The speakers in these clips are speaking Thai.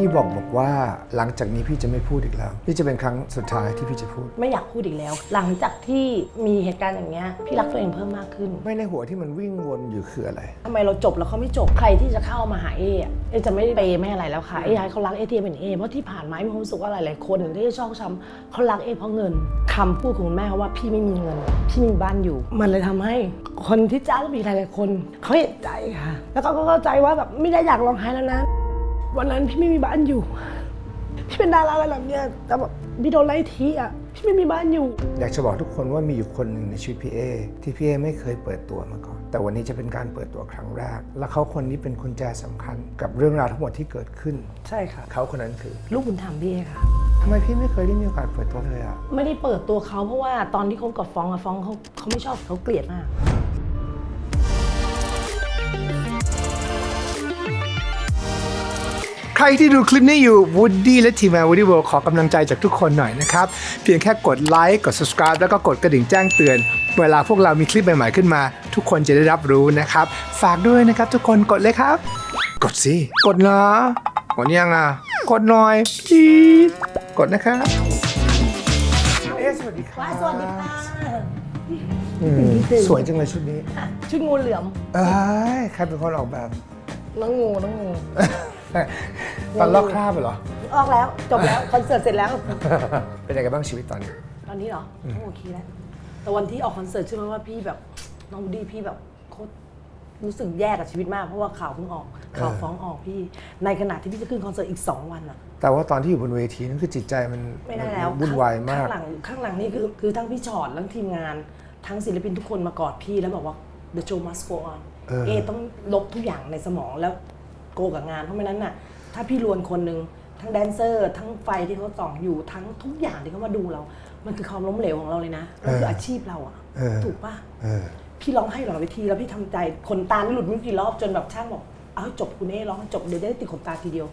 พี่บอกบอกว่าหลังจากนี้พี่จะไม่พูดอีกแล้วพี่จะเป็นครั้งสุดท้ายที่พี่จะพูด ไม่อยากพูดอีกแล้ว หลังจากที่มีเหตุการณ์อย่างเงี้ยพี่รักตัวเองเพิ่มมากขึ้นไม่ในหัวที่มันวิ่งวนอยู่คืออะไร ทำไมเราจบแล้วเขาไม่จบใครที่จะเข้ามาหาเออะเอจะไม่เปย์ไม่อะไรแล้วค่ะเออยากให้เขารักเอทีเป็นเอเพราะที่ผ่านมามีความรู้สึกว่าหลายๆคนที่ชอบช้ำเขารักเอเพราะเงินคำพูดของคุณแม่เขาว่าพี่ไม่มีเงินพี่ไม่มีบ้านอยู่ มันเลยทำให้คนที่จ้างมีหลายๆคนเขาเห็นใจค่ะ แล้วเขาก็เข้าใจว่าแบบไม่ได้อยากร้องไห้แล้วนะ วันนั้นพี่ไม่มีบ้านอยู่ พี่เป็นดาราระดับเนี้ยแต่แบบพี่โดนไล่ทีอะ พี่ไม่มีบ้านอยู่ อยากจะบอกทุกคนว่ามีอยู่คนหนึ่งในชีวิตพี่เอที่พี่เอไม่เคยเปิดตัวมาก่อน แต่วันนี้จะเป็นการเปิดตัวครั้งแรก และเขาคนนี้เป็นกุญแจสำคัญกับเรื่องราวทั้งหมดที่เกิดขึ้น ใช่ค่ะ เขาคนนั้นคือลูกบุญธรรมพี่เอค่ะทำไมพี่ไม่เคยได้มีโอกาสเปิดตัวเลยอะไม่ได้เปิดตัวเขาเพราะว่าตอนที่เขากับฟ้องอะฟ้องเขาเขาไม่ชอบเขาเกลียดมาก ใครที่ดูคลิปนี้อยู่ Woody และทีมงาน Woody World ขอกำลังใจจากทุกคนหน่อยนะครับ เพียงแค่กดไลค์กด subscribe แล้วก็กดกระดิ่งแจ้งเตือน เวลาพวกเรามีคลิปใหม่ๆขึ้นมา ทุกคนจะได้รับรู้นะครับ ฝากด้วยนะครับทุกคนกดเลยครับ กดสิ กดนะกดยังอะ กดหน่อย please กดนะครับเอ๊ะสวัสดีครับสวัสดีค่ะอืมสวยจังเลยชุดนี้ ชุดงูเหลือมเอ้ยใครเป็นคนออกแบบ น้องงูน้องงู ตอนลอกคราบเหรอ ออกแล้วจบแล้วคอนเสิร์ตเสร็จแล้ว เป็นยังไงบ้างชีวิตตอนนี้ ตอนนี้เหรอก็โอเคแล้วแต่วันที่ออกคอนเสิร์ตเชื่อไหมว่าพี่แบบน้องวูดดี้พี่แบบโคตรรู้สึกแย่กับชีวิตมากเพราะว่าข่าวเพิ่งออกข่าวฟ้องออกพี่ ในขณะที่พี่จะขึ้นคอนเสิร์ตอีก 2 วันอะแต่ว่าตอนที่อยู่บนเวทีนั่นคือจิตใจมันไม่ได้แล้ววุ่นวายมาก ข้างหลังข้างหลังนี่คือคือทั้งพี่ชอดทั้งทีมงาน ทั้งศิลปินทุกคนมากอดพี่แล้วบอกว่า the show must go on เออเอต้องลบทุกอย่างในสมองแล้ว โกกับงานเพราะไม่นั้นน่ะถ้าพี่รวนคนหนึ่งทั้งแดนเซอร์ ทั้งไฟที่เขาส่องอยู่ทั้งทุกอย่างที่เขามาดูเรา มันคือความล้มเหลวของเราเลยนะมันคืออาชีพเราอะเออ ถูกปะเออ พี่ร้องให้หลังเวทีแล้วพี่ทำใจขนตาไม่หลุดไม่รู้กี่รอบจนแบบช่างบอกเอาให้จบคุณเอ้ร้องให้จบเดี๋ยวจะได้ติดขนตาทีเดียว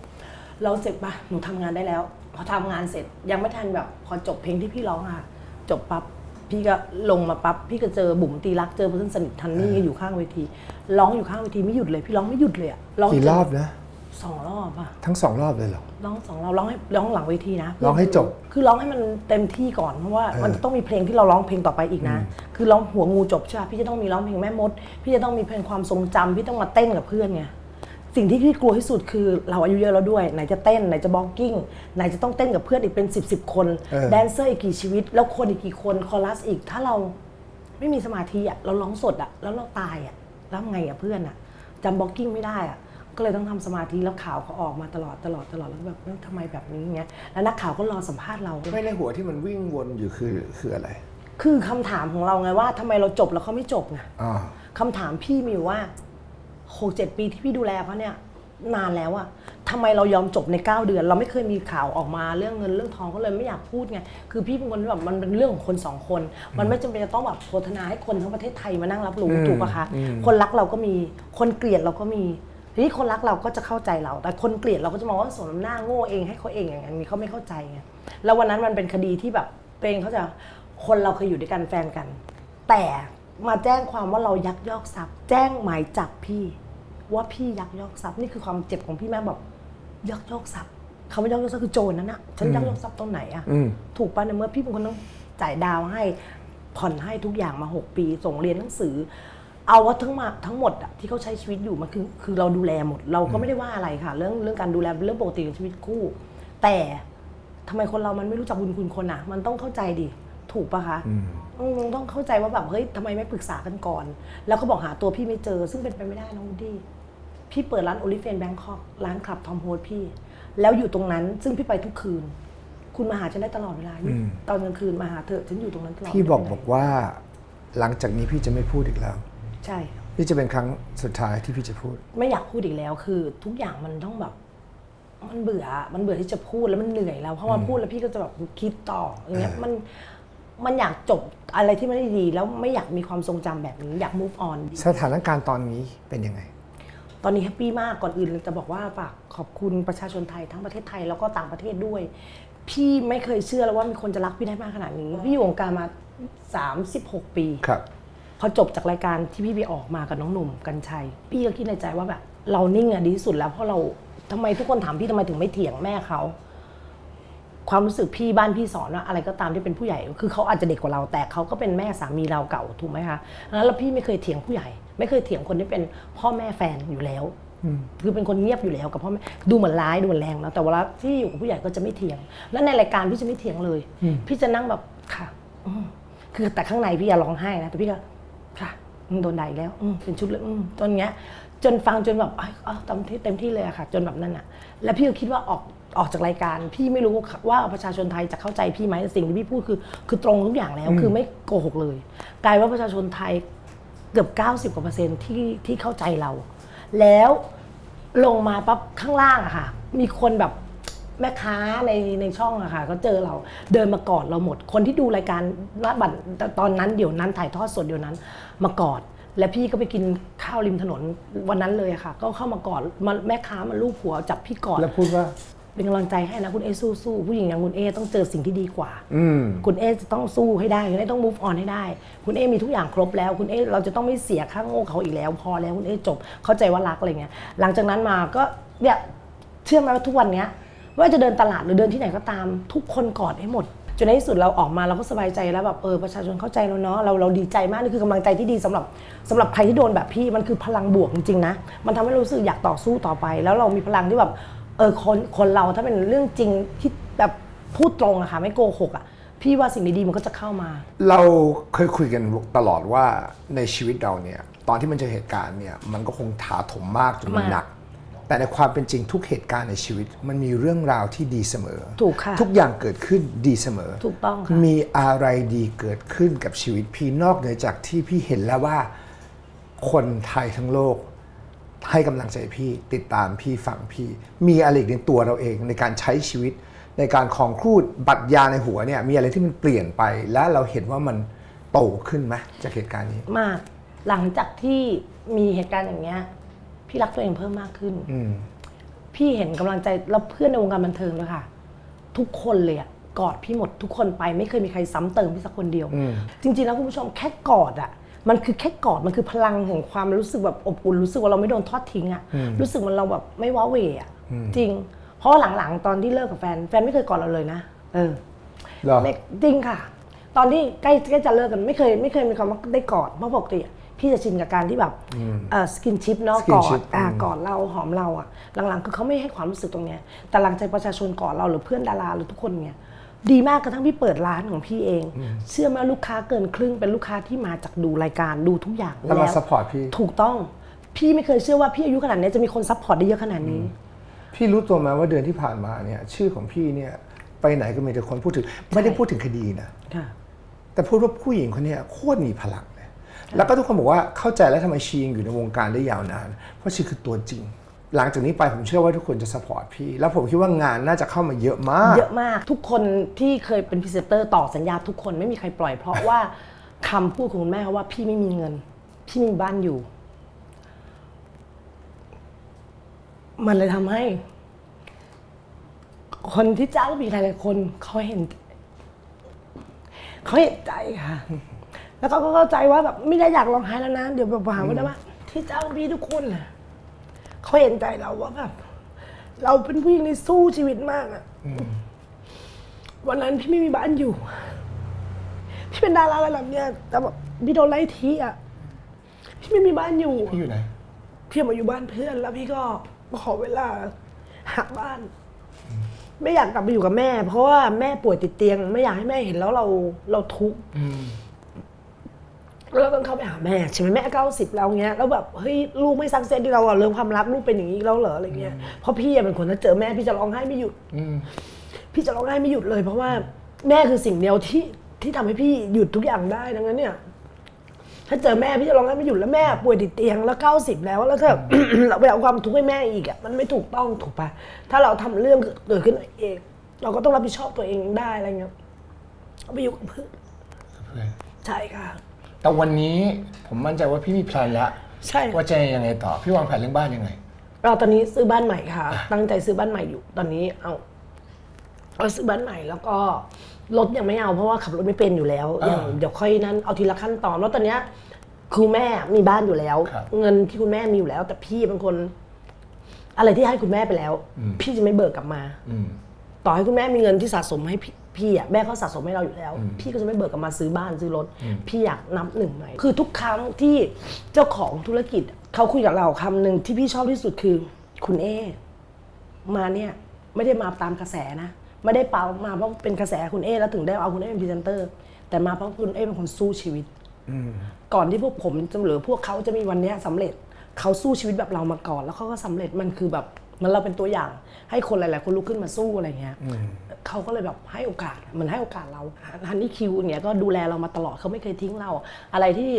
เราเสร็จปะหนูทำงานได้แล้ว พอทำงานเสร็จยังไม่ทันแบบ พอจบเพลงที่พี่ร้องอะจบปั๊บ พี่ก็ลงมาปั๊บพี่ก็เจอบุ๋มตีรักเจอเพื่อนสนิททันนี่อยู่ข้างเวที ร้องอยู่ข้างเวทีไม่หยุดเลย พี่ร้องไม่หยุดเลยอะร้องกี่จนรอบนะสองรอบอะทั้งสองรอบเลยเหรอร้องสองรอบร้องให้ร้องหลังเวทีนะร้องให้จบ คือร้องให้มันเต็มที่ก่อนเพราะว่าเออมันจะต้องมีเพลงที่เราร้องเพลงต่อไปอีกนะ คือร้องหัวงูจบใช่ปะพี่จะต้องมีร้องเพลงแม่มด พี่จะต้องมีเพลงความทรงจำพี่ต้องมาเต้นกับเพื่อนไง สิ่งที่พี่กลัวที่สุดคือเราอายุเยอะแล้วด้วย ไหนจะเต้นไหนจะบ็อกกิ้งไหนจะต้องเต้นกับเพื่อนอีกเป็น 10บสคนเออ แดนเซอร์อีกกี่ชีวิต แล้วคนอีกกี่คนคอรัสอีกถ้าเราไม่มีสมาธิอะเราร้องสดอะแล้วเราตายอะแล้วไงอะเพื่อนอะจำบ็อกกิ้งไม่ได้อะก็เลยต้องทำสมาธิแล้วข่าวเขาออกมาตลอดตลอดตลอดแล้วก็แบบเอ้ยทำไมแบบนี้เงี้ยแล้วนักข่าวก็รอสัมภาษณ์เรา ไม่ในหัวที่มันวิ่งวนอยู่คือคืออะไรคือคำถามของเราไงว่าทำไมเราจบแล้วเขาไม่จบไง อ่า คำถามพี่มีอยู่ว่า หกเจ็ดปีที่พี่ดูแลเขาเนี่ยนานแล้วอะทำไมเรายอมจบใน 9 เดือน เราไม่เคยมีข่าวออกมาเรื่องเงินเรื่องทองก็เลยไม่อยากพูดไง คือพี่เป็นคนที่แบบมันเป็นเรื่องของคนสองคน มันไม่จำเป็นจะต้องแบบโฆษณาให้คนทั้งประเทศไทยมานั่งรับรู้อืมถูกปะคะอืมคนรักเราก็มี คนเกลียดเราก็มี ทีนี้คนรักเราก็จะเข้าใจเรา แต่คนเกลียดเราก็จะมองว่าสมน้ำหน้าโง่เองให้เขาเองอย่างนี้เขาไม่เข้าใจไง แล้ววันนั้นมันเป็นคดีที่แบบตัวเองเขาใจะคนเราเคยอยู่ด้วยกันแฟนกัน แต่มาแจ้งความว่าเรายักยอกทรัพย์ แจ้งหมายจับพี่ ว่าพี่ยักยอกทรัพย์นี่คือความเจ็บของพี่แม่แบบยักยอกทรัพย์คำว่ายักยอกทรัพย์คือโจรนั่นน่ะฉันยักยอกทรัพย์ตรงไหนอะอืมถูกปะในเมื่อพี่เป็นคนต้องจ่ายดาวให้ผ่อนให้ทุกอย่างมา 6 ปี ส่งเรียนหนังสือ เอาว่าทั้งมาทั้งหมดอะที่เขาใช้ชีวิตอยู่มันคือคือเราดูแลหมด เราก็ไม่ได้ว่าอะไรค่ะ เรื่องเรื่องการดูแลเป็นเรื่องปกติของชีวิตคู่ แต่ทำไมคนเรามันไม่รู้จักบุญคุณคนอะมันต้องเข้าใจดิถูกปะคะ อืมอืมมึงต้องเข้าใจว่าแบบเฮ้ยทำไมไม่ปรึกษากันก่อน แล้วก็บอกหาตัวพี่ไม่เจอ ซึ่งเป็นไปไม่ได้น้องวูดดี้พี่เปิดร้านโอลิเฟนแบงคอกร้านคลับทอมโฮสพี่ แล้วอยู่ตรงนั้น ซึ่งพี่ไปทุกคืน คุณมาหาฉันได้ตลอดเวลาอืมตอนกลางคืนมาหาเธอะฉันอยู่ตรงนั้นตลอดพี่บอกไม่บไปอกไหนว่า หลังจากนี้พี่จะไม่พูดอีกแล้ว ใช่พี่จะเป็นครั้งสุดท้ายที่พี่จะพูด ไม่อยากพูดอีกแล้ว คือ ทุกอย่างมันต้องแบบมันเบื่อ มันเบื่อที่จะพูดแล้วมันเหนื่อยแล้วเพราะว่าพูดแล้วพี่ก็จะแบบคิดต่ออย่างเงี้ยเออมัน มันอยากจบอะไรที่ไม่ได้ดี แล้วไม่อยากมีความทรงจำแบบนี้ อยาก move on สถานการณ์ตอนนี้เป็นยังไง ตอนนี้แฮปปี้มากก่อนอื่นเลยจะบอกว่าฝากขอบคุณประชาชนไทยทั้งประเทศไทยแล้วก็ต่างประเทศด้วย พี่ไม่เคยเชื่อเลยว่ามีคนจะรักพี่ได้มากขนาดนี้ พี่อยู่วงการมา 36 ปี ครับ พอจบจากรายการที่พี่ไปออกมากับน้องหนุ่มกัญชัย พี่ก็คิดในใจว่าแบบ เรานิ่งอะดีที่สุดแล้วเพราะเราทำไมทุกคนถามพี่ทำไมถึงไม่เถียงแม่เขา ความรู้สึกพี่บ้านพี่สอนว่าอะไรก็ตามที่เป็นผู้ใหญ่ คือเขาอาจจะเด็กกว่าเราแต่เขาก็เป็นแม่สามีเราเก่าถูกไหมคะแล้วพี่ไม่เคยเถียงผู้ใหญ่ ไม่เคยเถียงคนที่เป็นพ่อแม่แฟนอยู่แล้วคือเป็นคนเงียบอยู่แล้วกับพ่อแม่ดูเหมือนร้ายดูเหมือนแรงนะแต่เวลาที่อยู่กับผู้ใหญ่ก็จะไม่เถียง แล้วในรายการพี่จะไม่เถียงเลย พี่จะนั่งแบบค่ะอืมคือแต่ข้างในพี่อย่าร้องไห้นะแต่พี่ก็ค่ะอืมโดนด่าอีกแล้วอืมเป็นชุดเลยอืมจนเงี้ย จนฟังจนแบบเอ้ยเอาเต็มที่เต็มที่เลยอะค่ะ จนแบบนั้นอะแล้วพี่ก็คิดว่าออก ออกจากรายการพี่ไม่รู้ว่าประชาชนไทยจะเข้าใจพี่ไหมแต่สิ่งที่พี่พูดคือ คือตรงทุกอย่างแล้ว คือไม่โกหกเลย กลายว่าประชาชนไทยเกือบ 90กว่าเปอร์เซ็นต์ที่ที่เข้าใจเรา แล้วลงมาปั๊บข้างล่างอะค่ะ มีคนแบบแม่ค้าในในช่องอะค่ะก็เจอเราเดินมากอดเราหมด คนที่ดูรายการละบัตรตอนนั้นเดี๋ยวนั้นถ่ายทอดสดเดี๋ยวนั้นมากอด และพี่ก็ไปกินข้าวริมถนนวันนั้นเลยอะค่ะ ก็เข้ามากอดมาแม่ค้ามาลูบหัวจับพี่กอดแล้วพูดว่า เป็นกำลังใจให้นะคุณเอสู้ๆผู้หญิงอย่างคุณเอต้องเจอสิ่งที่ดีกว่าอืมคุณเอจะต้องสู้ให้ได้คุณเอต้อง move on ให้ได้ คุณเอมีทุกอย่างครบแล้ว คุณเอเราจะต้องไม่เสียค่างโง่เขาอีกแล้ว พอแล้วคุณเอจบเข้าใจว่ารักอะไรเงี้ยหลังจากนั้นมาก็เนี่ยเชื่อไหมว่าทุกวันเนี้ยว่าจะเดินตลาดหรือเดินที่ไหนก็ตาม ทุกคนกอดให้หมดจนในที่สุดเราออกมาเราก็สบายใจแล้วแบบเออประชาชนเข้าใจเราเนาะเราเราดีใจมากนี่คือกำลังใจที่ดีสำหรับสำหรับใครที่โดนแบบพี่มันคือพลังบวกจริงๆนะมันทำให้เรารู้สึกอยากต่อสู้ต่อไป แล้วเรามีพลังที่แบบ เออคนคนเราถ้าเป็นเรื่องจริงที่แบบพูดตรงอะค่ะไม่โกหกอะพี่ว่าสิ่งดีๆมันก็จะเข้ามา เราเคยคุยกันตลอดว่าในชีวิตเราเนี่ย ตอนที่มันเจอเหตุการณ์เนี่ยมันก็คงถาถมมากจนมันมากหนัก แต่ในความเป็นจริงทุกเหตุการณ์ในชีวิต มันมีเรื่องราวที่ดีเสมอ ถูกค่ะทุกอย่างเกิดขึ้นดีเสมอ ถูกต้องค่ะมีอะไรดีเกิดขึ้นกับชีวิตพี่นอกเหนือจากที่พี่เห็นแล้วว่า คนไทยทั้งโลก ให้กำลังใจพี่ติดตามพี่ฟังพี่ มีอะไรอีกในตัวเราเองในการใช้ชีวิต ในการคลองครูดบัตรยาในหัวเนี่ยมีอะไรที่มันเปลี่ยนไป และเราเห็นว่ามันโตขึ้นไหมจากเหตุการณ์นี้มากหลังจากที่มีเหตุการณ์อย่างเงี้ย พี่รักตัวเองเพิ่มมากขึ้น อืมพี่เห็นกำลังใจแล้วเพื่อนในวงการบันเทิงด้วยค่ะ ทุกคนเลยอะกอดพี่หมดทุกคนไปไม่เคยมีใครซ้ำเติมพี่สักคนเดียว อืม จริงๆแล้วคุณผู้ชมแค่กอดอะ มันคือแค่กอดมันคือพลังแห่งความรู้สึกแบบอบอุ่นรู้สึกว่าเราไม่โดนทอดทิ้งอะรู้สึกมันเราแบบไม่ว้าเหวอะจริง เพราะว่าหลังๆ ตอนที่เลิกกับแฟนแฟนไม่เคยกอดเราเลยนะเออเหรอไม่จริงค่ะ ตอนที่ใกล้ใกล้จะเลิกกันไม่เคยไม่เคยมีคำว่าได้กอดเพราะปกติอะพี่จะชินกับการที่แบบเอ่อสกินชิปเนาะกอ skinship ดอ่ากอดเราหอมเราอะหลังๆ คือเขาไม่ให้ความรู้สึกตรงเนี้ยแต่หลังจากประชาชนกอดเราหรือเพื่อนดาราหรือทุกคนเนี่ย ดีมากกระทั่งพี่เปิดร้านของพี่เอง เชื่อไหมลูกค้าเกินครึ่งเป็นลูกค้าที่มาจากดูรายการดูทุกอย่างแล้วมา support พี่ถูกต้อง พี่ไม่เคยเชื่อว่าพี่อายุขนาดนี้จะมีคนซัพพอร์ตได้เยอะขนาดนี้ พี่รู้ตัวไหมาว่าเดือนที่ผ่านมาเนี่ย ชื่อของพี่เนี่ย ไปไหนก็มีแต่คนพูดถึงไม่ได้พูดถึงคดีนะค่ะแต่พูดว่าผู้หญิงคนเนี้ยโคตรมีพลังเลยแล้วก็ทุกคนบอกว่าเข้าใจแล้วทำไมชียังอยู่ในวงการได้ยาวนาน เพราะชีคือตัวจริง หลังจากนี้ไปผมเชื่อว่าทุกคนจะสปอร์ตพี่ แล้วผมคิดว่างานน่าจะเข้ามาเยอะมาก เยอะมากทุกคนที่เคยเป็นพรีเซนเตอร์ต่อสัญญาทุกคนไม่มีใครปล่อย เพราะว่าคำพูดของคุณแม่เขาว่าพี่ไม่มีเงิน พี่ไม่มีบ้านอยู่ มันเลยทำให้ คนที่จ้างพี่หลายๆคนเขาเห็นเขาเห็นใจค่ะ แล้วเขาก็เข้าใจว่าแบบไม่ได้อยากร้องไห้แล้วนะ เดี๋ยวแบบหาว่าได้ว่าที่จ้างพี่ทุกคนน่ะ เขาเห็นใจเราว่าแบบเราเป็นผู้หญิงที่สู้ชีวิตมากอะวันนั้นพี่ไม่มีบ้านอยู่ พี่เป็นดาราระดับเนี้ยแต่แบบพี่โดนไล่ที่อะพี่ไม่มีบ้านอยู่พี่อยู่ไหนพี่มาอยู่บ้านเพื่อน แล้วพี่ก็มาขอเวลาหาบ้าน ไม่อยากกลับไปอยู่กับแม่ เพราะว่าแม่ป่วยติดเตียง ไม่อยากให้แม่เห็นแล้วเราเราทุกข์แล้ว เราต้องเข้าไปหาแม่ใช่ไหมแม่เก้าสิบแล้วเงี้ยแล้วแบบเฮ้ยลูกไม่ซักเซสที่เราอะเรื่องความรักลูกเป็นอย่างนี้แล้วเหรออะไรเงี้ยเพราะพี่อะเป็นคนถ้าเจอแม่พี่จะร้องไห้ไม่หยุดพี่จะร้องไห้ไม่หยุดเลย เพราะว่าแม่คือสิ่งเดียวที่ที่ทำให้พี่หยุดทุกอย่างได้ดังนั้นเนี่ยถ้าเจอแม่พี่จะร้องไห้ไม่หยุดแล้วแม่ป่วยติดเตียงแล้วเก้าสิบแล้วแล้วถ้าเราไปเอาความทุกข์ให้แม่อีกอะมันไม่ถูกต้องถูกปะถ้าเราทำเรื่องเกิดขึ้นเอง เราก็ต้องรับผิดชอบตัวเองได้อะไรเงี้ยเอาไปอยู่กับเพื่อนใช่ค่ะ แต่วันนี้ผมมั่นใจว่าพี่มีแพลนแล้วใช่ว่าจะยังไงต่อ พี่วางแผนเรื่องบ้านยังไง เราตอนนี้ซื้อบ้านใหม่ค่ะ ตั้งใจซื้อบ้านใหม่อยู่ ตอนนี้เอาเอาซื้อบ้านใหม่แล้วก็รถยังไม่เอาเพราะว่าขับรถไม่เป็นอยู่แล้วอย่างอ่าเดี๋ยวค่อยนั้นเอาทีละขั้นตอนแล้วตอนเนี้ยคือแม่มีบ้านอยู่แล้วครับเงินที่คุณแม่มีอยู่แล้ว แต่พี่เป็นคน อะไรที่ให้คุณแม่ไปแล้วอืมพี่จะไม่เบิกกลับมาอืมต่อให้คุณแม่มีเงินที่สะสมให้พี่ พี่อะแม่เขาสะสมให้เราอยู่แล้วอืมพี่ก็จะไม่เบิกกลับมาซื้อบ้านซื้อรถอืมพี่อยากนับหนึ่งใหม่ คือทุกครั้งที่เจ้าของธุรกิจเขาคุยกับเราคำหนึ่งที่พี่ชอบที่สุดคือคุณเอมาเนี่ยไม่ได้มาตามกระแสนะ ไม่ได้เปล่ามาเพราะเป็นกระแสคุณเอแล้วถึงได้เอาคุณเอเป็นพรีเซนเตอร์ แต่มาเพราะคุณเอเป็นคนสู้ชีวิตอืมก่อนที่พวกผมจะหรือพวกเขาจะมีวันเนี้ยสำเร็จเขาสู้ชีวิตแบบเรามาก่อน แล้วเขาก็สำเร็จมันคือแบบ มันเราเป็นตัวอย่างให้คนหลาย ๆ คนลุกขึ้นมาสู้อะไรเงี้ยเขาก็เลยแบบให้โอกาสเหมันให้โอกาสเราฮันนี่คิวอย่างเงี้ยก็ดูแลเรามาตลอดเขาไม่เคยทิ้งเรา อะไรที่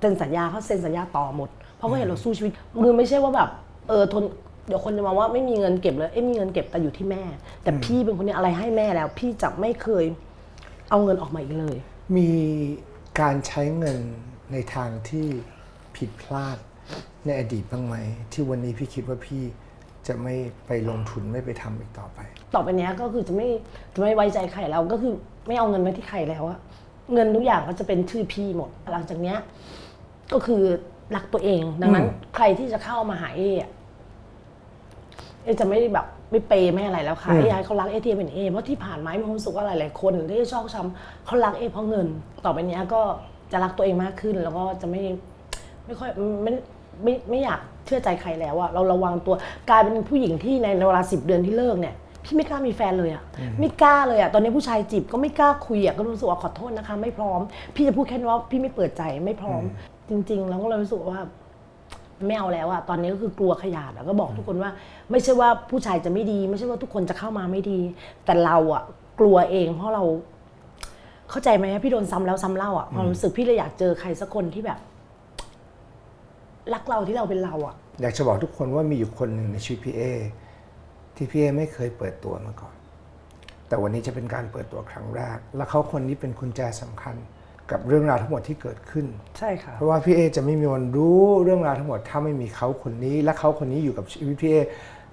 เซ็นสัญญาเขาเซ็นสัญญาต่อหมด เพราะเขาเห็นเราสู้ชีวิตมือไม่ใช่ว่าแบบเออทนเดี๋ยวคนจะมาว่าไม่มีเงินเก็บเลยเอ้ยมีเงินเก็บแต่อยู่ที่แม่ แต่พี่เป็นคนเนี้ยอะไรให้แม่แล้ว พี่จะไม่เคยเอาเงินออกมาอีกเลย มีการใช้เงินในทางที่ผิดพลาดในอดีตบ้างไหมที่วันนี้พี่คิดว่าพี่ จะไม่ไปลงทุนไม่ไปทำอีกต่อไป ต่อไปเนี้ยก็คือจะไม่จะไม่ไว้ใจใครแล้วก็คือไม่เอาเงินไว้ที่ใครแล้วอะเงินทุกอย่างก็จะเป็นชื่อพี่หมด หลังจากเนี้ยก็คือรักตัวเอง ดังนั้นอืมใครที่จะเข้ามาหาเออะเอจะไม่แบบไม่เปย์ไม่อะไรแล้วค่ะเออยากให้เขารักเอทีเป็นเอเพราะที่ผ่านมามีความรู้สึกว่าหลายๆคนที่ชอบช้ำเขารักเอเพราะเงิน ต่อไปเนี้ยก็จะรักตัวเองมากขึ้น แล้วก็จะไม่ไม่ค่อยไม่ไม่ไม่อยาก เชื่อใจใครแล้วอะเราระวังตัวกลายเป็นผู้หญิงที่ในในเวลาสิบเดือนที่เลิกเนี่ยพี่ไม่กล้ามีแฟนเลยอะไม่กล้าเลยอะตอนนี้ผู้ชายจีบก็ไม่กล้าคุยอะก็รู้สึกว่าขอโทษนะคะ ไม่พร้อม พี่จะพูดแค่นี้ว่าพี่ไม่เปิดใจไม่พร้อม จริง ๆ แล้วก็เลยรู้สึกว่าไม่เอาแล้วอะตอนนี้ก็คือกลัวขยาดแล้วก็บอกทุกคนว่า ไม่ใช่ว่าผู้ชายจะไม่ดี ไม่ใช่ว่าทุกคนจะเข้ามาไม่ดี แต่เราอะกลัวเองเพราะเรา เข้าใจไหมพี่โดนซ้ำแล้วซ้ำเล่าอะความรู้สึกพี่เลยอยากเจอใครสักคนที่แบบ รักเราที่เราเป็นเราอะอยากจะบอกทุกคนว่ามีอยู่คนหนึ่งในชีวิตพี่เอที่พี่เอไม่เคยเปิดตัวมาก่อน แต่วันนี้จะเป็นการเปิดตัวครั้งแรก และเขาคนนี้เป็นกุญแจสำคัญ กับเรื่องราวทั้งหมดที่เกิดขึ้น ใช่ค่ะ เพราะว่าพี่เอจะไม่มีวันรู้เรื่องราวทั้งหมด ถ้าไม่มีเขาคนนี้ และเขาคนนี้อยู่กับชีวิตพี่เอ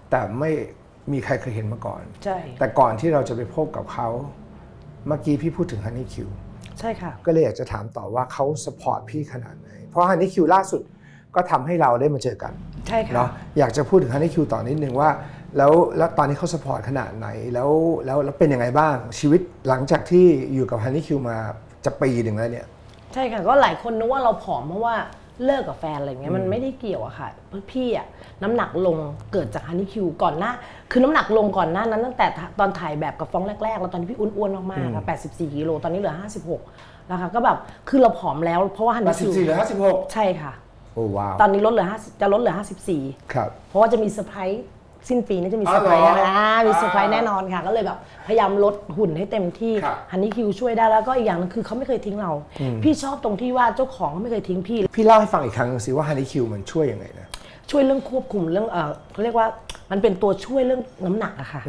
แต่ไม่มีใครเคยเห็นมาก่อน ใช่ แต่ก่อนที่เราจะไปพบกับเขา เมื่อกี้พี่พูดถึงฮันนี่คิว ใช่ค่ะ ก็เลยอยากจะถามต่อว่าเขาสปอร์ตพี่ขนาดไหน เพราะฮันนี่คิวล่าสุด ก็ทำให้เราได้มาเจอกันใช่ค่ะเนาะอยากจะพูดถึงฮันนี่คิวต่อนิดนึงว่า แล้วแล้วตอนนี้เขาสปอร์ตขนาดไหนแล้วแล้วแล้วเป็นยังไงบ้างชีวิตหลังจากที่อยู่กับฮันนี่คิวมาจะปีหนึ่งแล้วเนี่ย ใช่ค่ะก็หลายคนนึกว่าเราผอมเพราะว่าเลิกกับแฟนอะไรเงี้ยมันไม่ได้เกี่ยวอะค่ะเพราะพี่อะน้ำหนักลงเกิดจากฮันนี่คิวก่อนหน้า คือน้ำหนักลงก่อนหน้านั้นตั้งแต่ตอนถ่ายแบบกับฟ้องแรกๆ แล้วตอนที่พี่อ้วนๆมากๆค่ะ84กิโลตอนนี้เหลือ 56 นะคะก็แบบคือเราผอมแล้วเพราะว่าฮันนี่คิว84หรือ56 ใช่ค่ะ โอ้ว้าวตอนนี้ลดเหลือ50จะลดเหลือ 54 ครับ เพราะว่าจะมีเซอร์ไพรส์สิ้นปีนี้จะมีอ๋เซออร์ไพรส์เหรอนะอ่ามีเซอร์ไพรส์อ่าแน่นอนค่ะ ก็เลยแบบพยายามลดหุ่นให้เต็มที่ครับฮันนี่คิวช่วยได้แล้วก็อีกอย่างหนึงคือเขาไม่เคยทิ้งเรา พี่ชอบตรงที่ว่าเจ้าของเขาไม่เคยทิ้งพี่ พี่เล่าให้ฟังอีกครั้งหนึ่งสิว่าฮันนี่คิวมันช่วยยังไงนะ ช่วยเรื่องควบคุมเรื่องเออเขาเรียกว่ามันเป็นตัวช่วยเรื่องน้ำหนักอะค่ะ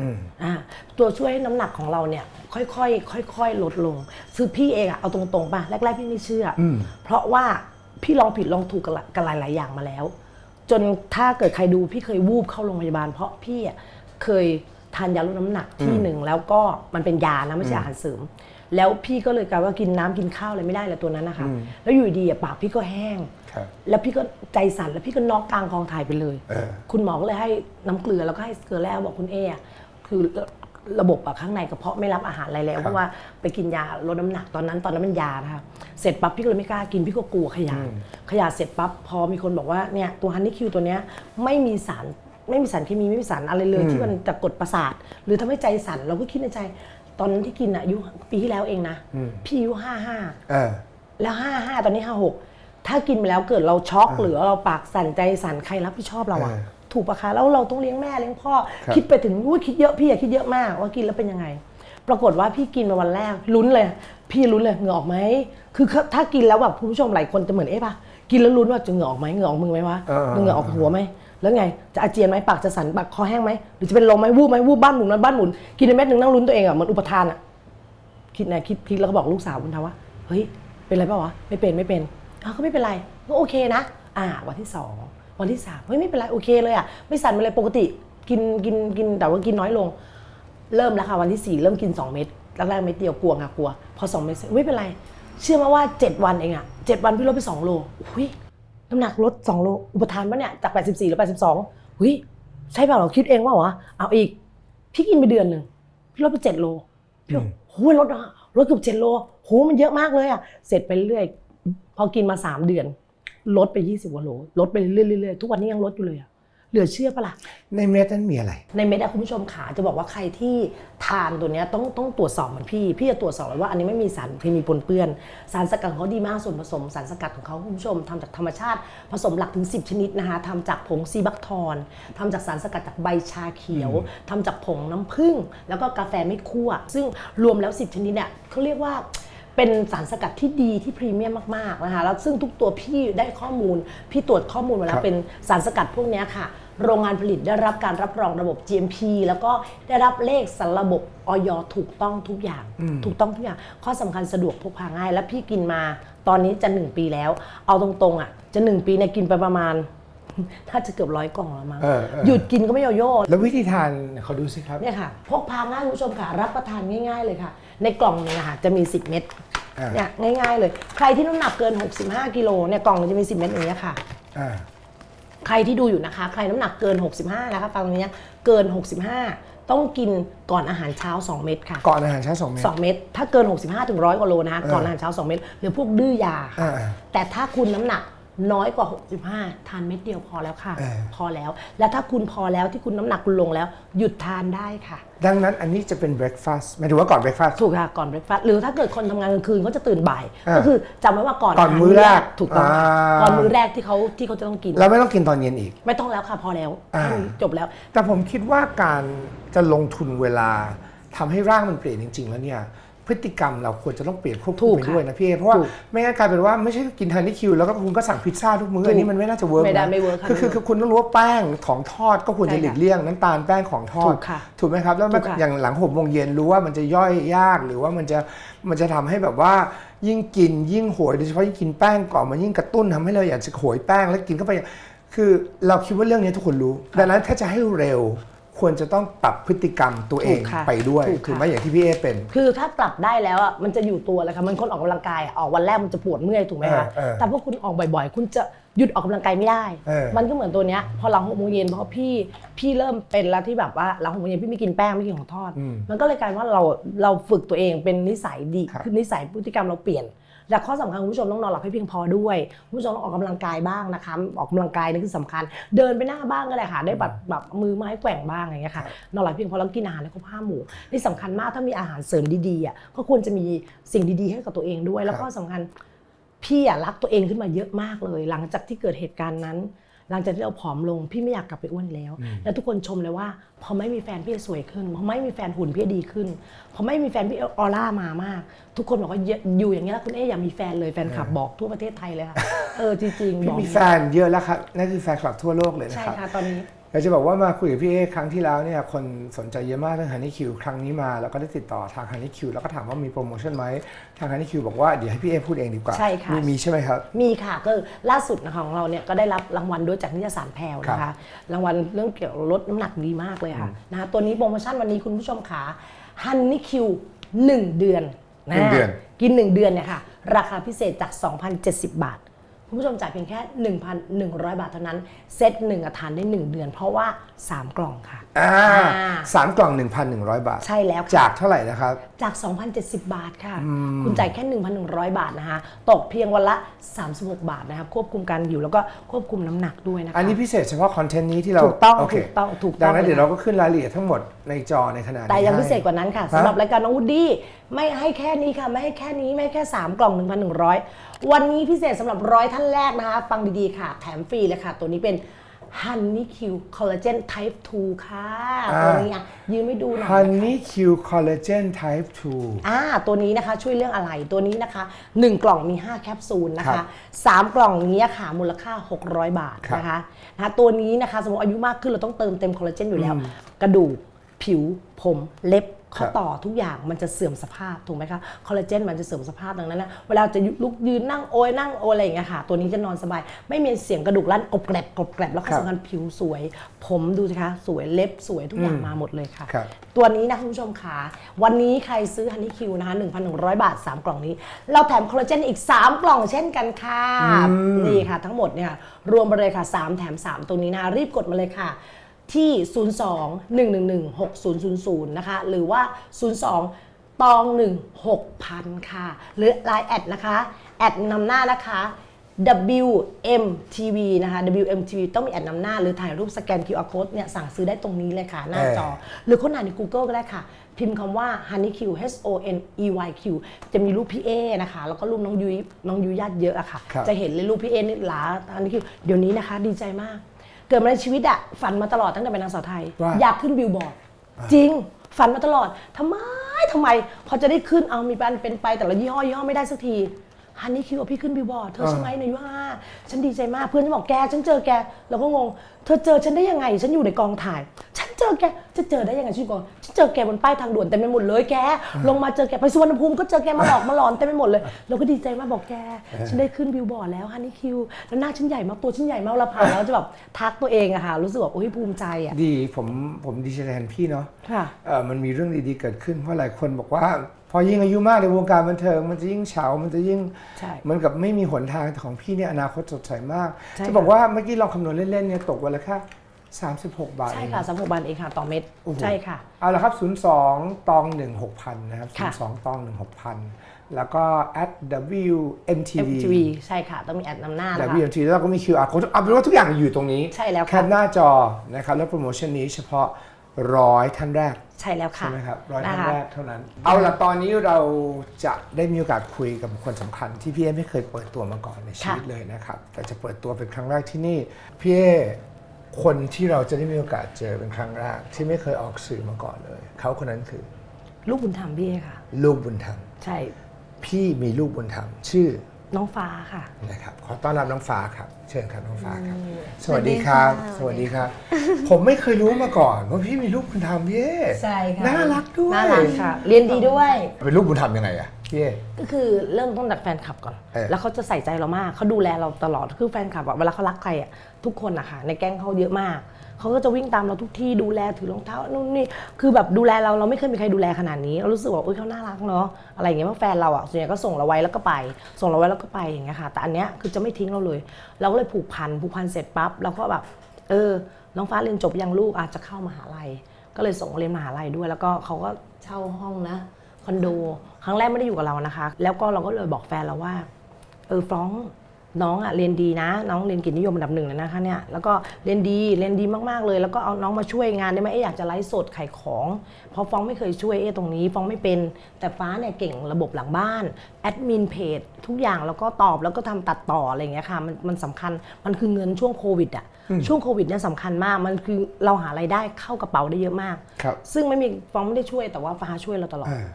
อ่าตัวช่วยให้น้ำหนักของเราเนี่ยค่อยๆค่อยๆลดลง คือพี่เองอะเอาตรงๆป่ะแรกๆพี่ไม่เชื่ออเพราะว่า พี่ลองผิดลองถูกกับหลายกับหลายๆอย่างมาแล้ว จนถ้าเกิดใครดูพี่เคยวูบเข้าโรงพยาบาล เพราะพี่อะเคยทานยาลดน้ำหนักที่หนึ่งแล้วก็มันเป็นยานะไม่ใช่อาหารเสริม แล้วพี่ก็เลยกลายว่ากินน้ำกินข้าวอะไรไม่ได้เลยตัวนั้นนะคะแล้วอยู่ดีอะปากพี่ก็แห้งครับแล้วพี่ก็ใจสั่นแล้วพี่ก็น็อกกลางกองถ่ายไปเลยเออคุณหมอก็เลยให้น้ำเกลือแล้วก็ให้เกลือแร่บอกคุณเออะคือ ระบบอะข้างในกระเพาะไม่รับอาหารอะไรแล้วเพราะว่าไปกินยาลดน้ำหนักตอนนั้นตอนนั้นมันยานะคะเสร็จปั๊บพี่ก็เลยไม่กล้ากินพี่ก็กลัวขยะขยะเสร็จปั๊บพอมีคนบอกว่าเนี่ยตัวฮันนี่คิวตัวเนี้ยไม่มีสารไม่มีสารเคมีไม่มีสารอะไรเลยที่มันจะกดประสาท หรือทำให้ใจสั่นเราก็คิดในใจ ตอนนั้นที่กินอะอายุปีที่แล้วเองนะพี่อายุห้าห้าเออแล้วห้าห้าตอนนี้ห้าหกถ้ากินไปแล้วเกิดเราช็อกหรือเราปากสั่นใจสั่นใครรับผิดชอบเราอะเออ ถูกปะคะแล้วเราต้องเลี้ยงแม่เลี้ยงพ่อครับคิดไปถึงอุ้ยคิดเยอะพี่อะคิดเยอะมากว่ากินแล้วเป็นยังไง ปรากฏว่าพี่กินมาวันแรกลุ้นเลย พี่ลุ้นเลยเหงื่อออกไหมคือถ้ากินแล้วแบบคุณผู้ชมหลายคนจะเหมือนเอ๊ะปะกินแล้วลุ้นว่าจะเหงื่อออกไหมเหงื่อออกมือไหมวะเออเออเหงื่อออกหัวไหมแล้วไงจะอาเจียนไหมปากจะสั่นปากคอแห้งไหมหรือจะเป็นลมไหมวูบไหมวูบบ้านหมุนไหมบ้านหมุนกินในเม็ดหนึ่งนั่งลุ้นตัวเองอะเหมือนอุปทานอะคิดนะคิดคิดแล้วก็บอกลูกสาวคุณทาว่าเฮ้ยเป็นไรเปล่าวะไม่เป็นไม่เป็นอ้าวก็ไม่เป็นไรก็โอเคนะ อ่าวันที่สอง วันที่สามเฮ้ยไม่เป็นไรโอเคเลยอะไม่สั่นไปเลยปกติกินกินกินแต่ว่ากินน้อยลง เริ่มแล้วค่ะวันที่สี่เริ่มกินสองเม็ดแรกๆเม็ดเดียวกลัวไงกลัว พอสองเม็ดเสร็จไม่เป็นไร เชื่อไหมาว่าเจ็ดวันเองอะเจ็ดวันพี่ลดไปสองโลอุ้ยน้ำหนักลดสองโลอุปทานปะเนี่ยจากแปดสิบสี่หรือแปดสิบสองอุ้ยใช่เปล่าเราคิดเองว่าวะเอาอีก พี่กินไปเดือนหนึ่งพี่ลดไปเจ็ดโลพี่บอกโหลดอะลดเกือบเจ็ดโลโหมันเยอะมากเลยอะเสร็จไปเรื่อยพอกินมาสามเดือน ลดไปยี่สิบกว่าโลลดไปเรื่อยๆเรื่อยๆทุกวันนี้ยังลดอยู่เลยอะเหลือเชื่อปะล่ะ ในเม็ดนั้นมีอะไร ในเม็ดอะคุณผู้ชมขาจะบอกว่าใครที่ทานตัวเนี้ยต้องต้องตรวจสอบเหมือนพี่ พี่จะตรวจสอบเลยว่าอันนี้ไม่มีสารเคมีปนเปื้อน สารสกัดของเขาดีมากส่วนผสม สารสกัดของเขาคุณผู้ชมทำจากธรรมชาติผสมหลักถึง 10 ชนิดนะคะทำจากผงซีบักทอนทำจากสารสกัดจากใบชาเขียวทำจากผงน้ำผึ้งแล้วก็กาแฟไม่คั่ว ซึ่งรวมแล้ว 10 ชนิดเนี่ยเขาเรียกว่า เป็นสารสกัดที่ดีที่พรีเมียมมากๆนะคะแล้วซึ่งทุกตัวพี่ได้ข้อมูล พี่ตรวจข้อมูลมาแล้ครัวบเป็นสารสกัดพวกเนี้ยค่ะ โรงงานผลิตได้รับการรับรองระบบ GMP แล้วก็ได้รับเลขสารระบบออยถูกต้องทุกอย่าง ถูกต้องทุกอย่าง ข้อสำคัญสะดวกพกพาง่าย และพี่กินมาตอนนี้จะ 1 ปีแล้ว เอาตรงๆอะจะ 1 ปีเนี่ยกินไปประมาณ ถ้าจะเกือบร้อยกล่องแล้วมั้งเออเออ หยุดกินก็ไม่โยโย่ แล้ววิธีทานเขาดูสิครับ เนี่ยค่ะพกพาง่ายคุณผู้ชมค่ะ รับประทานง่าย ๆ เลยค่ะ ในกล่องหนึงอะค่ะจะมี 10 เม็ดอ่า เนี่ยง่ายๆเลย ใครที่น้ำหนักเกิน 65กิโลเนี่ยกล่องหนึงจะมี10เม็ดอย่างเงี้ยค่ะ อ่า ใครที่ดูอยู่นะคะ ใครน้ำหนักเกิน 65นะคะฟังตรงเนี้ยเกิน 65 ต้องกินก่อนอาหารเช้า 2 เม็ดค่ะ ก่อนอาหารเช้าสองเม็ด 2 เม็ดถ้าเกิน 65ถึงร้อยกว่าโลนะคะก่อนอาหารเช้า 2 เม็ดหรือพวกดื้อยาค่ะอ่า แต่ถ้าคุณน้ำหนัก น้อยกว่า 65 ทานเม็ดเดียวพอแล้วค่ะ เออ พอแล้ว และถ้าคุณพอแล้วที่คุณน้ำหนักคุณลงแล้ว หยุดทานได้ค่ะ ดังนั้นอันนี้จะเป็นเบร a ฟาสต์หมายถึงว่าก่อนเบร a ฟาสต์ ถูกค่ะก่อนเบรกฟาสต์หรือถ้าเกิดคนทำงานกลางคืนเขาจะตื่นบ่าย อ่าก็คือจำไว้ว่าก่อนก่อนาหารมื้อแรกถูกต้องค่ะอ่า ก่อนมื้อแรกที่เขาที่เขาจะต้องกิน เราไม่ต้องกินตอนเย็นอีก ไม่ต้องแล้วค่ะพอแล้วอ่าแค่นี้จบแล้ว แต่ผมคิดว่าการจะลงทุนเวลาทำให้ร่างมันเปลี่ยนจริง ๆ แล้วเนี่ย พฤติกรรมเราควรจะต้องเปลี่ยนควบถูคู่กไปค่ะด้วยนะพี่เอเพราะว่าถูกไม่งั้นกลายเป็นว่าไม่ใช่กินฮันนี่คิวแล้วก็คุณก็สั่งพิซซ่าทุกมื้อถูกอันนี้มันไม่น่าจะเวิร์กไม่ได้นะไม่ work ค่ะคือคือคือคุณต้องรู้ว่าแป้งของทอดก็ควรจะใช่หลีค่ะกเลี่ยงน้ำตาลแป้งของทอถูดกค่ะถูกไหมครับแล้วมันถูกค่ะอย่างหลังหกโมงเย็นรู้ว่ามันจะย่อยยากหรือว่ามันจะมันจะทำให้แบบว่ายิ่งกินยิ่งโหยโดยเฉพาะยิ่งกินแป้งก่อนมันยิ่งกระตุ้นทำให้เราอยากจะโหยแป้งแล้วกินเข้าไปคือเราคิดว่าเรื่องนี้ทุกคนรู้ดังนั้นถ้าจะให้เร็ว ควรจะต้องปรับพฤติกรรมตัวเองถูกค่ะไปด้วยถูกค่ะ ถูกไหมอย่างที่พี่เอเป็น คือถ้าปรับได้แล้วอะมันจะอยู่ตัวเลยค่ะมันคนออกกำลังกายอะออกวันแรกมันจะปวดเมื่อยถูกไหมคะเออเออแต่พวกคุณออกบ่อยๆ คุณจะหยุดออกกำลังกายไม่ได้ เออ มันก็เหมือนตัวเนี้ยพอหลังหกโมงเย็นเพราะพี่พี่เริ่มเป็นแล้วที่แบบว่าหลังหกโมงเย็นพี่ไม่กินแป้งไม่กินของทอดมันก็เลยกลายว่าเราเราฝึกตัวเองเป็นนิสัยดีครับ คือนิสัยพฤติกรรมเราเปลี่ยน และข้อสำคัญคุณผู้ชมต้องนอนหลับให้เพียงพอด้วยคุณผู้ชมต้องออกกำลังกายบ้างนะคะ ออกกำลังกายนี่คือสำคัญ เดินไปหน้าบ้างก็ได้ค่ะ ได้แบบแบบมือไม้แกว่งบ้างอะไรอย่างเงี้ยค่ะนอนหลับเพียงพอแล้วกินอาหารให้ครบห้าหมู่นี่สำคัญมากถ้ามีอาหารเสริมดีๆอะก็ควรจะมีสิ่งดีๆ ให้กับตัวเองด้วย แล้วก็สำคัญพี่อะรักตัวเองขึ้นมาเยอะมากเลย หลังจากที่เกิดเหตุการณ์นั้น หลังจากที่เราผอมลงพี่ไม่อยากกลับไปอ้วนแล้ว แล้วทุกคนชมเลยว่า พอไม่มีแฟนพี่จะสวยขึ้น พอไม่มีแฟนหุ่นพี่จะดีขึ้น พอไม่มีแฟนพี่ออร่ามามาก ทุกคนบอกว่าเยอะอยู่อย่างนี้ยแล้วคุณเอ๊อย่ามีแฟนเลยแฟนคลับบอกทั่วประเทศไทยเลยค่ะเออจริงๆพี่บอกมีแฟนเยอะแล้วครับนั่นคือแฟนคลับทั่วโลกเลยนะใช่ครับค่ะตอนนี้อยากจะบอกว่ามาคุยกับพี่เอครั้งที่แล้วเนี่ยคนสนใจเยอะมากเรื่องฮันนี่คิวครั้งนี้มาแล้วก็ได้ติดต่อทางฮันนี่คิวแล้วก็ถามว่ามีโปรโมชั่นไหมทางฮันนี่คิวบอกว่าเดี๋ยวให้พี่เอพูดเองดีกว่าใช่ค่ะ มีมีใช่ไหมครับ มีค่ะก็ล่าสุดนะคะของเราเนี่ยก็ได้รับรางวัลด้วยจากนิตยสารแพรวนะคะรางวัลเรื่องเกี่ยวกับลดน้ำหนักดีมากเลยค่ะนะคะตัวนี้โปรโมชั่นวันนี้คุณผู้ชมขาฮันนี่คิวหนึ่งเดือนหนึ่งเดือน กิน 1 เดือนเนี่ยค่ะ ราคาพิเศษจาก 2,070 บาท คุณผู้ชมจ่ายเพียงแค่ 1,100 บาทเท่านั้น เซตหนึ่งอะทานได้ 1 เดือน เพราะว่า 3 กล่องค่ะ อ่าอ่า สามกล่อง 1,100 บาท ใช่แล้วค่ะจากเท่าไหร่นะครับ จาก 2,070 บาทค่ะ คุณจ่ายแค่ 1,100 บาทนะคะ ตกเพียงวันละ 36 บาทนะคะควบคุมการหิวแล้วก็ควบคุมน้ำหนักด้วยนะคะ อันนี้พิเศษเฉพาะคอนเทนต์นี้ที่เราถูกต้องโเคถูกต้องถูกต้อง ดังนั้นเลยเดี๋ยวเราก็ขึ้นรายละเอียดทั้งหมดในจอในขณะนี้แต่ยังให้ พิเศษกว่านั้นค่ะฮะ สำหรับรายการน้องวูดดี้ไม่ให้แค่นี้ค่ะ ไม่ให้แค่นี้ไม่ให้แค่ 3 กล่อง 1,100วันนี้พิเศษสำหรับร้อยท่านแรกนะคะ ฟังดีๆค่ะ แถมฟรีเลยค่ะ ตัวนี้เป็น Honey Q Collagen Type 2ค่ะ ตัวนี้อะยืนไม่ดูหน่อยฮันนี่คิวคอลลาเจน type 2อ่าตัวนี้นะคะช่วยเรื่องอะไรตัวนี้นะคะ 1 กล่องมี 5 แคปซูลนะครัคะบ3กล่องนี้ค่ะมูลค่า 600 บาทครับนะคะนะคะตัวนี้นะคะสมมติอายุมากขึ้นเราต้องเติมเต็มคอลลาเจนอยู่แล้ว กระดูกผิวผมเล็บ ข้อครับต่อทุกอย่างมันจะเสื่อมสภาพถูกไหมคะคอลลาเจนมันจะเสื่อมสภาพดังนั้นนะเวลาจะลุกยืนนั่งโอยนั่งโอยอะไรอย่างเงี้ยค่ะ ตัวนี้จะนอนสบาย ไม่มีเสียงกระดูกลั่นกรอบแกรบกรอบแกรบแล้วก็ครับสำคัญผิวสวย ผมดูสิคะสวยเล็บสวยทุกอย่างมาหมดเลยค่ะครับตัวนี้นะคุณผู้ชมขาวันนี้ใครซื้อฮันนี่คิวนะคะ1,100 บาท 3 กล่องนี้ เราแถมคอลลาเจนอีก 3 กล่องเช่นกันค่ะนี่ค่ะ ทั้งหมดเนี่ยรวมไปเลยค่ะ 3 แถม 3ตรงนี้นะรีบกดมาเลยค่ะ ที่ 02 111 6000 นะคะ หรือว่า 02 ตอง 1 6,000 ค่ะ หรือ Line แอดนะคะ แอดนำหน้านะคะ WMTV นะคะ WMTV ต้องมีแอดนำหน้า หรือถ่ายรูปสแกน QR code เนี่ยสั่งซื้อได้ตรงนี้เลยค่ะ หน้าจอ หรือค้นหาใน Google ก็ได้ค่ะ พิมพ์คำว่า Honey Q H O N E Y Q จะมีรูปพี่เอนะคะ แล้วก็รูปน้องยุ้ยน้องยุ้ยญาติเยอะอะค่ะครับจะเห็นเลยรูปพี่เอนี่หลา Honey Q เดี๋ยวนี้นะคะ ดีใจมาก เกิดมาในชีวิตอะฝันมาตลอดตั้งแต่เป็นนางสาวไทย ว่า อยากขึ้นบิลบอร์ดจริง ฝันมาตลอดทำไมทำไม พอจะได้ขึ้นเอามีแปลนเป็นไปแต่ละยี่ห้อยี่ห้อไม่ได้สักทีฮันนี่คิวพี่ขึ้นบิลบอร์ดเธอใช่ไหมในอายุห้าฉันดีใจมากเพื่อนฉันบอกแกฉันเจอแกเราก็งง เธอเจอฉันได้ยังไง ฉันอยู่ในกองถ่ายฉัน เจอแกจะเจอได้ยังไงชื่อกองฉันเจอแกบนป้ายทางด่วนเต็มไปหมดเลยแก ลงมาเจอแกไปสุวรรณภูมิก็เจอแกมาหลอกมาหลอนเต็มไปหมดเลย เราก็ดีใจมากบอกแก ฉันได้ขึ้นบิลบอร์ดแล้วฮันนี่คิว แล้วหน้าฉันใหญ่มากตัวฉันใหญ่มากเราผ่านแล้วจะแบบทักตัวเองอะค่ะรู้สึกแบบโอ้ยภูมิใจอะดีผมผมดีใจแทนพี่เนาะค่ะเออมันมีเรื่องดีๆเกิดขึ้นเพราะหลายคนบอกว่าพอยิ่งอายุมากในวงการบันเทิงมันจะยิ่งเฉา มันจะยิ่งใช่เหมันกับไม่มีหนทางแต่ของพี่เนี่ยอนาคตสดใสมากใช่จะค่ะบอกว่าเมื่อกี้ลองคำนวณเล่นๆเนี่ยตกวันละแค่ 36 บาทใช่เองค่ะสามหกบาทเองค่ะ ต่อเม็ดโอ้โห ใช่ค่ะ เอาละครับ 02 ตอง 1 6,000 นะครับ ค่ะ 02 ตอง 1 6,000 แล้วก็ at WMTV MTV ใช่ค่ะ ต้องมีแอดนำหน้านะคะ WMTV แล้วก็มี QR code เอาเป็นว่าทุกอย่างอยู่ตรงนี้ใช่แล้วค่ะ แค่หน้าจอนะครับ แล้วโปรโมชั่นนี้เฉพาะร้อยท่านแรก ใช่แล้วค่ะใช่ไหมครับร้อยนะท่านคะแรกเท่านั้น เอาละตอนนี้เราจะได้มีโอกาสคุยกับบุคคลสำคัญ ที่พี่เอไม่เคยเปิดตัวมาก่อนในชีวิตเลยนะครับ แต่จะเปิดตัวเป็นครั้งแรกที่นี่พี่เอ คนที่เราจะได้มีโอกาสเจอเป็นครั้งแรกที่ไม่เคยออกสื่อมาก่อนเลย เขาคนนั้นคือ ลูกบุญธรรมพี่เอค่ะ ลูกบุญธรรม ใช่ พี่มีลูกบุญธรรมชื่อน้องฟ้าค่ะ นะครับขอต้อนรับน้องฟ้าครับ เชิญครับน้องฟ้าครับสสวัวัสสดีดีครับค่ะสวัสดีครับ ผมไม่เคยรู้มาก่อนว่าพี่มีลูกบุญธรรมพี่เอใช่ค่ะน่ารักด้วยน่ารักค่ะ เรียนดีด้วย เป็นลูกบุญธรรมยังไงอะพี่ เอก็คือเริ่มต้นจากแฟนคลับก่อน เออ แล้วเขาจะใส่ใจเรามากเขาดูแลเราตลอดคือแฟนคลับอะเวลาเขารักใครอะทุกคนอะค่ะในแก๊งเขาเยอะมากเขาก็จะวิ่งตามเราทุกที่ดูแลถือรองเท้านู่นนี่คือแบบดูแลเราเราไม่เคยมีใครดูแลขนาดนี้เรารู้สึกว่าอุ้ยเขาน่ารักเนาะอะไรอย่างเงี้ยเพราะแฟนเราอะส่วนใหญ่ก็ส่งเราไว้แล้วก็ไป ส่งเราไว้แล้วก็ไปอย่างเงี้ยค่ะ แต่อันเนี้ยคือจะไม่ทิ้งเราเลย เราก็เลยผูกพันผูกพันเสร็จปั๊บเราก็แบบ เออ น้องฟ้าเรียนจบยังลูกอาจจะเข้ามหาลัย ก็เลยส่งเรียนมหาลัยด้วย แล้วก็เขาก็เช่าห้องนะ คอนโด ครั้งแรกไม่ได้อยู่กับเรานะคะ แล้วก็เราก็เลยบอกแฟนเราว่า เออฟรองก์น้องอะเรียนดีนะ น้องเรียนเกิจนิยมอันดับหนึ่งเลยนะคะเนี่ยแล้วก็เรียนดีเรียนดีมากๆเลย แล้วก็เอาน้องมาช่วยงานได้ไหมเอ๊ะอยากจะไลฟ์สดขายของเพราะฟรองก์ไม่เคยช่วยเอ๊ะตรงนี้ฟรองก์ไม่เป็นแต่ฟ้าเนี่ยเก่งระบบหลังบ้านแอดมินเพจทุกอย่างแล้วก็ตอบแล้วก็ทำตัดต่ออะไรอย่างเงี้ยค่ะมันมันสำคัญมันคือเงินช่วงโควิดอะช่วงโควิดเนี่ยสำคัญมากมันคือเราหารายได้เข้ากระเป๋าได้เยอะมากครับซึ่งไม่มีฟรองก์ไม่ได้ช่วยแต่ว่าฟ้าช่วยเราตลอดอ่า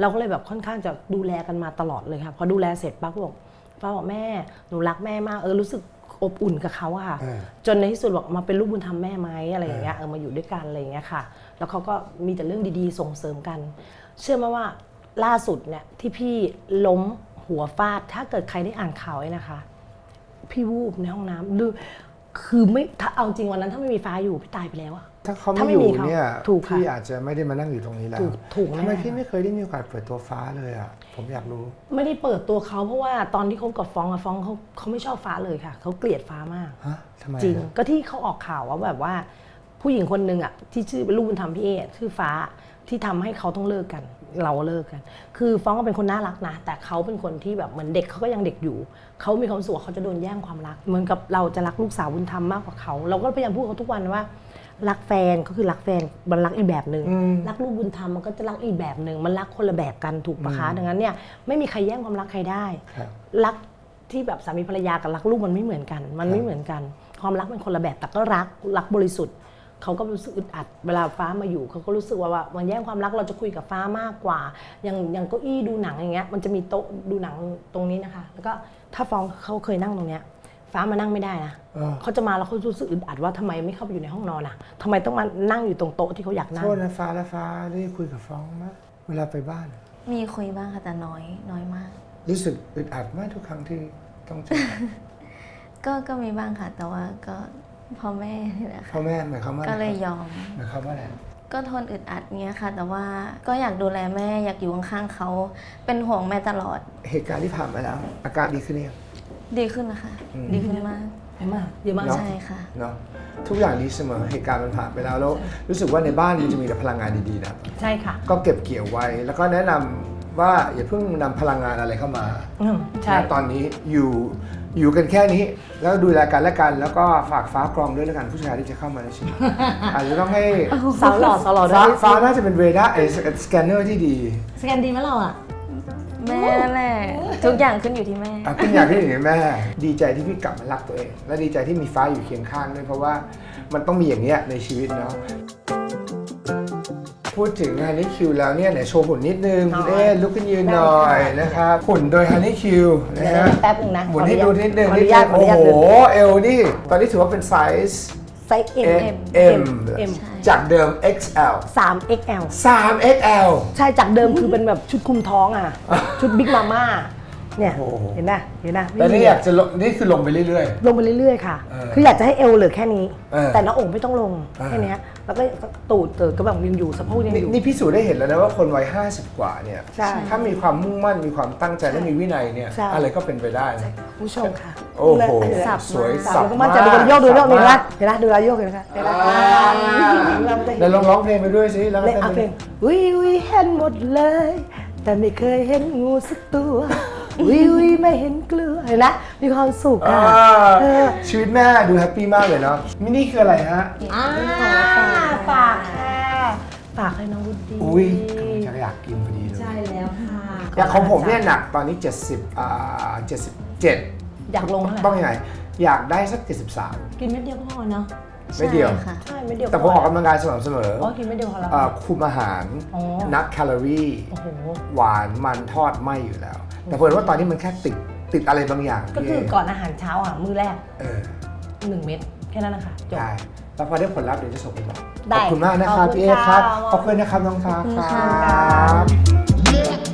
เราก็เลยแบบค่อนข้างจะดูแลกันมาตลอดเลยค่ะพอดูแลเสร็จปั๊บก็บอกฟ้าบอกแม่หนูรักแม่มากเออรู้สึกอบอุ่นกับเขาอะค่ะเออจนในที่สุดบอกมาเป็นลูกบุญธรรมแม่ไหมอะไรอย่างเงี้ยเออมาอยู่ด้วยกันอะไรอย่างเงี้ยค่ะ แล้วเขาก็มีแต่เรื่องดีๆส่งเสริมกัน เชื่อไหมว่าล่าสุดเนี่ยที่พี่ล้มหัวฟาดถ้าเกิดใครได้อ่านข่าวไว้นะคะ พี่วูบในห้องน้ำดูคือไม่ถ้าเอาจริงวันนั้นถ้าไม่มีฟ้าอยู่พี่ตายไปแล้วอะ ถ้าเขาถ้าไม่ไม่อยู่มีเขาเนี่ยถูกค่ะพี่อาจจะไม่ได้มานั่งอยู่ตรงนี้แล้วถูกถูกแน่ทำไมพี่ไม่เคยได้มีโอกาสเปิดตัวฟ้าเลยอะผมอยากรู้ ไม่ได้เปิดตัวเขาเพราะว่าตอนที่เขากับฟองอะฟองเขาเขาไม่ชอบฟ้าเลยค่ะเขาเกลียดฟ้ามากฮะทำไมจริงอะก็ที่เขาออกข่าวว่าแบบว่า ผู้หญิงคนหนึ่งอะที่ชื่อเป็นลูกบุญธรรมพี่เอชื่อฟ้าที่ทำให้เขาต้องเลิกกัน เราเลิกกัน คือฟ้องก็เป็นคนน่ารักนะ แต่เขาเป็นคนที่แบบเหมือนเด็กเขาก็ยังเด็กอยู่ เขามีความรู้สุขเขาจะโดนแย่งความรัก เหมือนกับเราจะรักลูกสาวบุญธรรมมากกว่าเขา เราก็พยายามพูดกับเขาทุกวันว่า รักแฟนก็คือรักแฟนมันรักอีกแบบหนึ่งรักลูกบุญธรรมมันก็จะรักอีกแบบหนึ่งมันรักคนละแบบกันถูกปะคะดังนั้นเนี่ยไม่มีใครแย่งความรักใครได้ครับรักที่แบบสามีภรรยากับรักลูกมันไม่เหมือนกัน มันไม่เหมือนกัน ความรักเป็นคนละแบบแต่ก็รักรักบริสุทธิ์เขาก็รู้สึกอึดอัดเวลาฟ้ามาอยู่เขาก็รู้สึกว่าว่ามันแย่งความรักเราจะคุยกับฟ้ามากกว่า อย่างอย่างเก้าอี้ดูหนังอย่างเงี้ยมันจะมีโต๊ะดูหนังตรงนี้นะคะ แล้วก็ถ้าฟองเขาเคยนั่งตรงเนี้ย ฟ้ามานั่งไม่ได้นะเออเขาจะมาแล้วเขารู้สึกอึดอัดว่าทำไมไม่เข้าไปอยู่ในห้องนอนอะทำไมต้องมานั่งอยู่ตรงโต๊ะที่เขาอยากนั่โทงษนะฟ้าและฟ้าได้คุยกับฟ้องไหมเวลาไปบ้าน มีคุยบ้างค่ะแต่น้อยน้อยมาก รู้สึกอึดอัดไหมทุกครั้งที่ต้องเจอ ก็ก็มีบ้างค่ะ แต่ว่าก็พ่อแม่นี่แหละพ่ค่ะอแม่หมายความว่าก็เลยอะไรยอม หมายความว่าอะไรก็ทนอึดอัดเงี้ยค่ะ แต่ว่าก็อยากดูแลแม่อยากอยู่ข้างๆเขาเป็นห่วงแม่ตลอด เหตุการณ์ที่ผ่านมาแล้ว อาการดีขึ้นหรือยัง ดีขึ้นนะคะ อืม ดีขึ้นมาก เยอะมากเยอะมากเนอะ ใช่ค่ะ เนาะทุกอย่างดีเสมอเหตุการณ์มันผ่านไปแล้วแล้วรู้สึกว่าในบ้านมันจะมีแต่พลังงานดีๆนะใช่ค่ะก็เก็บเกี่ยวไว้ แล้วก็แนะนำว่าอย่าเพิ่งนำพลังงานอะไรเข้ามาอืมใช่ ณตอนนี้อยู่อยู่กันแค่นี้ แล้วดูแลกันและกัน แล้วก็ฝากฟ้ากรองด้วยแล้วกันผู้ชายที่จะเข้ามาในชีวิต อาจจะต้องให้สาวหล่อสาวหล่อด้ฟ้าวยฟ้าน่าจะเป็นเรดาร์ไอสแกนเนอร์ที่ดี สแกนดีไหมเราอะ แม่นั่นแหละทุกอย่างขึ้นอยู่ที่แม่ อะขึ้นอยากที่อย่างแม่ ดีใจที่พี่กลับมารักตัวเอง และดีใจที่มีฟ้าอยู่เคียงข้างด้วยเพราะว่ามันต้องมีอย่างเนี้ยในชีวิตเนาะพูดถึงฮันนี่คิวแล้วเนี่ยไหนโชว์หุ่นนิดนึงคุณเอ๊ลุกขึ้นยืนหน่อยนะครับหุ่นโดยฮันนี่คิวนะเดี๋ยวฮะแป๊บหนึงนะหมุนให้ดูนิดนึงขออนิดนุนึญางตขออโอ้นุญาตโหเดินเอวนี่ตอนนี้ถือว่าเป็นไซส์ไซส์ M M M จากเดิม XL 3 XL 3 XL ใช่จากเดิมคือเป็นแบบชุดคลุมท้องอะ ชุดบิ๊กมาม่า เนี่ยโอ้โห เห็นไหมเห็นไหมแต่นี่อยากจะลงนี่คือลงไปเรื่อย ลงไปเรื่อยๆค่ะ เออคืออยากจะให้เอวเหลือแค่นี้ เออแต่หน้าอกไม่ต้องลงเออ แค่เนี้ยแล้วก็ตูดเติดก็แบบยังอยู่สะโพกๆยังนี่อยู่ นี่พิสูจน์ได้เห็นแล้วนะว่าคนวัย50 กว่าเนี่ย ใช่ถ้ามีความมุ่งมั่นมีความตั้งใจและมีวินัยเนี่ย ใช่ อะไรก็เป็นไปได้นะผู้ชมค่ะโอ้โหเห็นไหมสับสวยสัสับบแล้วก็มันจะดูมากโยกดูโยกสับเห็นไหมมากเห็นไหมดูเราโยกเห็นไหมคะเห็นไหมเราจะเดี๋ยวลองร้องเพลงไปด้วยสิแล้วก็เล่นเอาเพลงวิววิเห็นหมดเลย แต่ไม่เคยเห็นงูสักตัว วิววิไม่เห็นเกลือเห็นนะมีความสุขอ่าอะเออ ชีวิตแม่ดูแฮปปี้มากเลยเนาะมินี่คืออะไรฮะ อ่าฝากค่ะ ฝากให้น้องวุฒิอุ้ยกำลังจะอยากกินพอดีเลย ใช่แล้วค่ะ อย่างของผมเนี่ยหนักตอนนี้ 70อ่า77 อยากลงเท่าไหร่ต้องยังไง อยากได้สัก 73 กินเม็ดเดียวก็พอเนาะ ไม่เดียว ใช่ค่ะ ใช่เม็ดเดียวแต่ผมออกกำลังกายสม่ำเสมออ๋อกินเม็ดเดียวพอแล้ว เอ่อคุมอาหารอ๋อ นับแคลอรี่โอ้โห หวานมันทอดไม่อยู่แล้ว แต่เพิ่นว่าตอนนี้มันแค่ติดติดอะไรบางอย่างก็คือก่อนอาหารเช้าอะ มื้อแรก เออหนึ่งเม็ดแค่นั้นนะคะจบ ได้แล้วพอได้ผลลัพธ์เดี๋ยวจะส่งไปบอกได้ขอบคุณมากนะครับขอบคุณพี่เอครับค่ะขอบคุณนะครับน้องฟ้าขอบคุณครัค่ะ บ